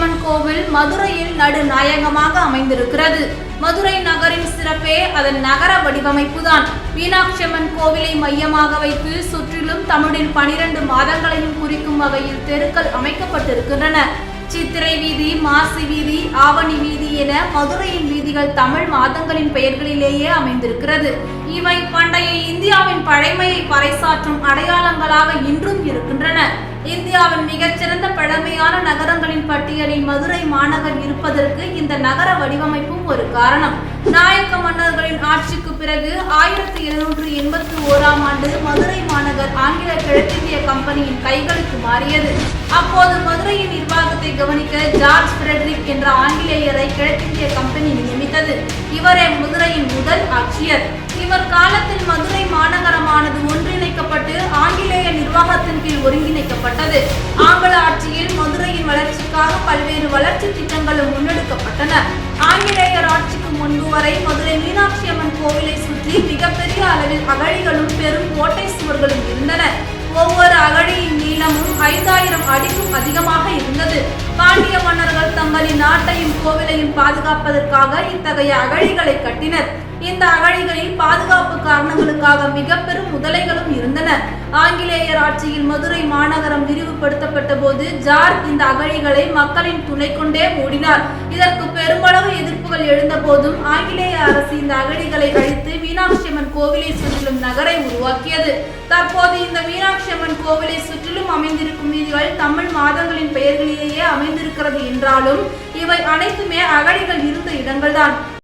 மாரியம்மன் கோவில் மதுரையில் நடுநாயகமாக அமைந்திருக்கிறது. மதுரை நகரின் சிறப்பே அதன் நகர வடிவமைப்புதான். மீனாட்சி அம்மன் கோவிலை மையமாக வைத்து சுற்றிலும் தமிழில் பனிரெண்டு மாதங்களையும் குறிக்கும் வகையில் தெருக்கள் அமைக்கப்பட்டிருக்கின்றன. சித்திரை வீதி மாசி வீதி ஆவணி வீதி என மதுரையின் வீதிகள் தமிழ் மாதங்களின் பெயர்களிலேயே அமைந்திருக்கிறது. இவை பண்டைய இந்தியாவின் பழைமையை பறைசாற்றும் அடையாளங்களாக இன்றும் இருக்கின்றன. இந்தியாவின் மிகச்சிறந்த பழமையான நகரங்களின் பட்டியலில் மதுரை மாநகர் இருப்பதற்கு இந்த நகர வடிவமைப்பும் ஒரு காரணம். நாயக்க மன்னர்களின் ஆட்சிக்கு பிறகு ஆயிரத்தி எழுநூற்று எண்பத்தி ஓராம் ஆண்டு மதுரை மாநகர் ஆங்கில கிழக்கிந்திய கம்பெனியின் கைகளுக்கு மாறியது. அப்போது மதுரையின் நிர்வாகத்தை கவனிக்க ஜார்ஜ் பிரெட்ரிக் என்ற ஆங்கிலேயரை கிழக்கிந்திய கம்பெனி நியமித்தது. இவரே மதுரையின் முதல் ஆட்சியர். ஒருங்கிணைக்கப்பட்டது ஆங்கில ஆட்சியில் மதுரையின் வளர்ச்சிக்காக பல்வேறு வளர்ச்சி திட்டங்களும் முன்னெடுக்கப்பட்டன. ஆங்கிலேயர் ஆட்சிக்கு முன்பு வரை மதுரை மீனாட்சி அம்மன் கோவிலை சுற்றி மிகப்பெரிய அளவில் அகழிகளும் பெரும் கோட்டை சுவர்களும் இருந்தன. ஒவ்வொரு அகழியின் நீளமும் ஐந்தாயிரம் அடிக்கும் அதிகமாக இருந்தது. பாண்டிய மன்னர்கள் தங்களின் நாட்டையும் கோவிலையும் பாதுகாப்பதற்காக இத்தகைய அகழிகளை கட்டினர். இந்த அகழிகளில் பாதுகாப்பு காரணங்களுக்காக மிக பெரும் முதலைகளும் இருந்தன. ஆங்கிலேயர் ஆட்சியில் மதுரை மாநகரம் விரிவுபடுத்தப்பட்ட போது ஜார்ஜ் இந்த அகழிகளை மக்களின் துணை கொண்டே மூடினார். இதற்கு பெருமளவு எதிர்ப்புகள் எழுந்த போதும் ஆங்கிலேய அரசு இந்த அகழிகளை அழித்து மீனாட்சி அம்மன் கோவிலை சுற்றிலும் நகரை உருவாக்கியது. தற்போது இந்த மீனாட்சி அம்மன் கோவிலை சுற்றிலும் அமைந்திருக்கும் வீதிகள் தமிழ் மாதங்களின் பெயர்களிலேயே அமைந்திருக்கிறது என்றாலும் இவை அனைத்துமே அகழிகள் இருந்த இடங்கள்தான்.